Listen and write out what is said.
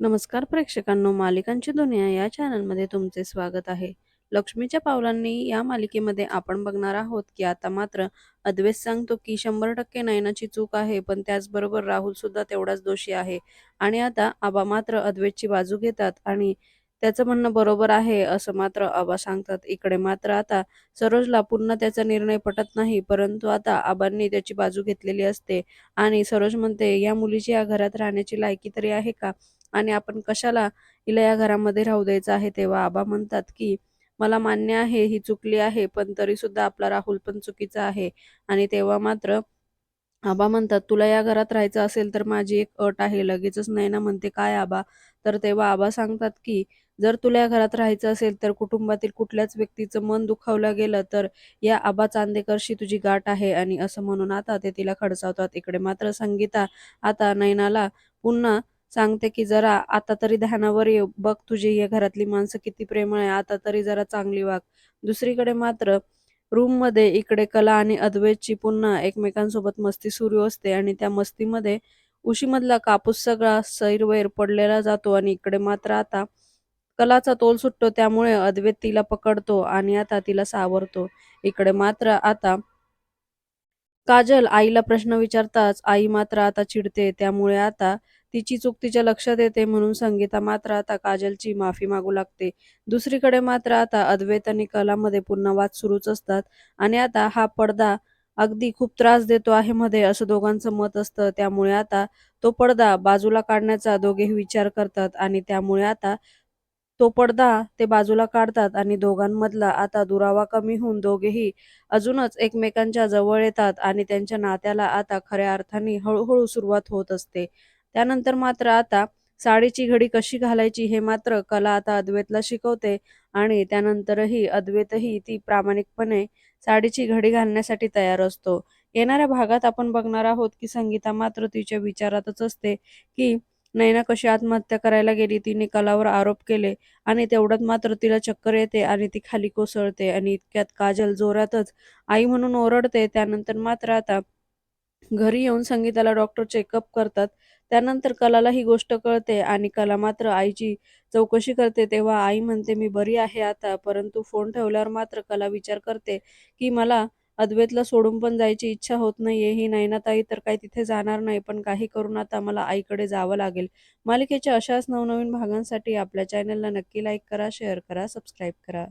नमस्कार प्रेक्षकांनो मालिकांची दुनिया या चॅनलमध्ये तुमचे स्वागत आहे. लक्ष्मीच्या पावलांनी या मालिकेमध्ये आपण बघणार आहोत की आता मात्र अद्वैत सांगतो की शंभर टक्के नयनाची चूक आहे पण त्याचबरोबर राहुल सुद्धा तेवढाच दोषी आहे. आणि आता आबा मात्र अद्वैतची बाजू घेतात आणि त्याचं म्हणणं बरोबर आहे असं मात्र आबा सांगतात. इकडे मात्र आता सरोजला पुन्हा त्याचा निर्णय पटत नाही परंतु आता आबांनी त्याची बाजू घेतलेली असते. आणि सरोज म्हणते या मुलीची या घरात राहण्याची लायकी तरी आहे का? आणि आपण कशाला हिला या घरामध्ये राहू द्यायचं आहे तेव्हा आबा म्हणतात की मला मान्य आहे ही चुकली आहे पण तरी सुद्धा आपला राहुल पण चुकीचा आहे. आणि तेव्हा मात्र आबा म्हणतात तुला या घरात राहायचं असेल तर माझी एक अट आहे लगेचच नैना म्हणते काय आबा? तर तेव्हा आबा सांगतात की जर तुला या घरात राहायचं असेल तर कुटुंबातील कुठल्याच व्यक्तीचं मन दुखावलं गेलं तर या आबा चांदेकरशी तुझी गाठ आहे. आणि असं म्हणून आता ते तिला खडसावतात. इकडे मात्र संगीता आता नैनाला पुन्हा सांगते की जरा आता तरी ध्यानावर ये बघ तुझी या घरातली माणसं किती प्रेमळ आहे आता तरी जरा चांगली वाग. दुसरीकडे मात्र रूममध्ये इकडे कला आणि अद्वैतची पुन्हा एकमेकांसोबत मस्ती सुरू असते आणि त्या मस्तीमध्ये उशीमधला कापूस सगळा सैरवैर पडलेला जातो आणि इकडे मात्र आता कलाचा तोल सुटतो त्यामुळे अद्वैत तिला पकडतो आणि आता तिला सावरतो. इकडे मात्र आता काजल आईला प्रश्न विचारताच आई मात्र आता चिडते त्यामुळे आता तिची चूक तिच्या लक्षात येते म्हणून संगीता मात्र आता काजलची माफी मागू लागते. दुसरीकडे मात्र आता अद्वैत आणि कलामध्ये पुन्हा वाद सुरूच असतात आणि आता हा पडदा अगदी खूप त्रास देतो आहे मध्ये असं दोघांचं मत असतं. त्यामुळे आता तो पडदा बाजूला काढण्याचा दोघेही विचार करतात आणि त्यामुळे आता तो पडदा ते बाजूला काढतात आणि दोघांमधला आता दुरावा कमी होऊन दोघेही अजूनच एकमेकांच्या जवळ येतात आणि त्यांच्या नात्याला आता खऱ्या अर्थाने हळूहळू सुरुवात होत असते. त्यानंतर मात्र आता साडीची घडी कशी घालायची हे मात्र कला आता अद्वैतला शिकवते आणि त्यानंतरही अद्वैतही ती प्रामाणिकपणे साडीची घडी घालण्यासाठी तयार असतो. येणाऱ्या भागात आपण बघणार आहोत की संगीता मात्र तिच्या विचारातच असते की नैना कशी आत्महत्या करायला गेली तिने कलावर आरोप केले आणि तेवढ्यात मात्र तिला चक्कर येते आणि ती खाली कोसळते आणि इतक्यात काजल जोरातच आई म्हणून ओरडते. त्यानंतर मात्र आता घरी येऊन संगीताला डॉक्टर चेकअप करतात. त्यानंतर कलाला ही गोष्ट कळते आणि कला मात्र आईची चौकशी करते. तेव्हा आई म्हणते मी बरी आहे आता परंतु फोन ठेवल्यावर मात्र कला विचार करते की मला अद्वैतला सोडून पण जायची इच्छा होत नाहीये. ही नैनाताई तर काही तिथे जाणार नाही पण काही करून आता मला आईकडे जावं लागेल. मालिकेच्या अशाच नवनवीन भागांसाठी आपल्या चॅनलला नक्की लाईक करा शेअर करा सबस्क्राईब करा.